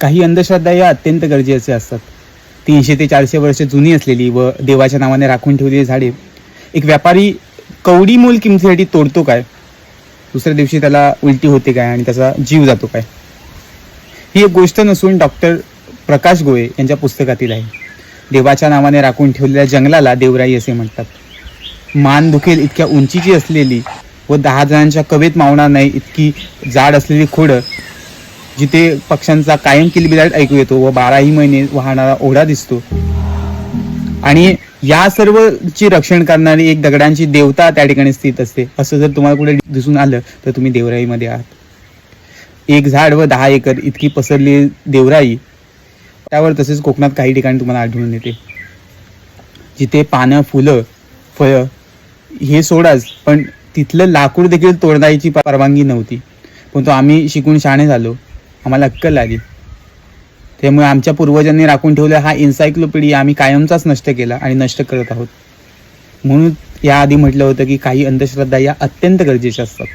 काही अंधश्रद्धा या अत्यंत गरजेचे असतात. तीनशे ते चारशे वर्ष जुनी असलेली व देवाच्या नावाने राखून ठेवलेली झाडे एक व्यापारी कवडी मोल किमतीसाठी तोडतो काय? दुसऱ्या दिवशी त्याला उलटी होते काय आणि त्याचा जीव जातो काय? ही एक गोष्ट नसून डॉक्टर प्रकाश गोये यांच्या पुस्तकातील आहे. देवाच्या नावाने राखून ठेवलेल्या जंगलाला देवराई असे म्हणतात. मान दुखेल इतक्या उंचीची असलेली व दहा जणांच्या कवेत मावणार नाही इतकी जाड असलेली खोडं जिथे पक्ष्यांचा कायम किलबिलाट ऐकू येतो व बाराही महिने वाहणारा ओढा दिसतो. आणि या सर्व ची रक्षण करणारी एक दगडांची देवता त्या ठिकाणी स्थित असते. असं जर तुम्हाला कुठे दिसून आलं तर तुम्ही देवराईमध्ये आहात. एक झाड व दहा एकर इतकी पसरली देवराई त्यावर तसेच कोकणात काही ठिकाणी तुम्हाला आढळून येते. जिथे पानं फुलं फळं हे सोडाच पण तिथलं लाकूड देखील तोडण्याची परवानगी नव्हती. पण तो आम्ही शिकून शहाणे झालो. आम्हाला अक्कल आली त्यामुळे आमच्या पूर्वजांनी राखून ठेवलेला हा इन्सायक्लोपीडिया आम्ही कायमचाच नष्ट केला आणि नष्ट करत आहोत. म्हणून याआधी म्हटलं होतं की काही अंधश्रद्धा या अत्यंत गरजेच्या असतात.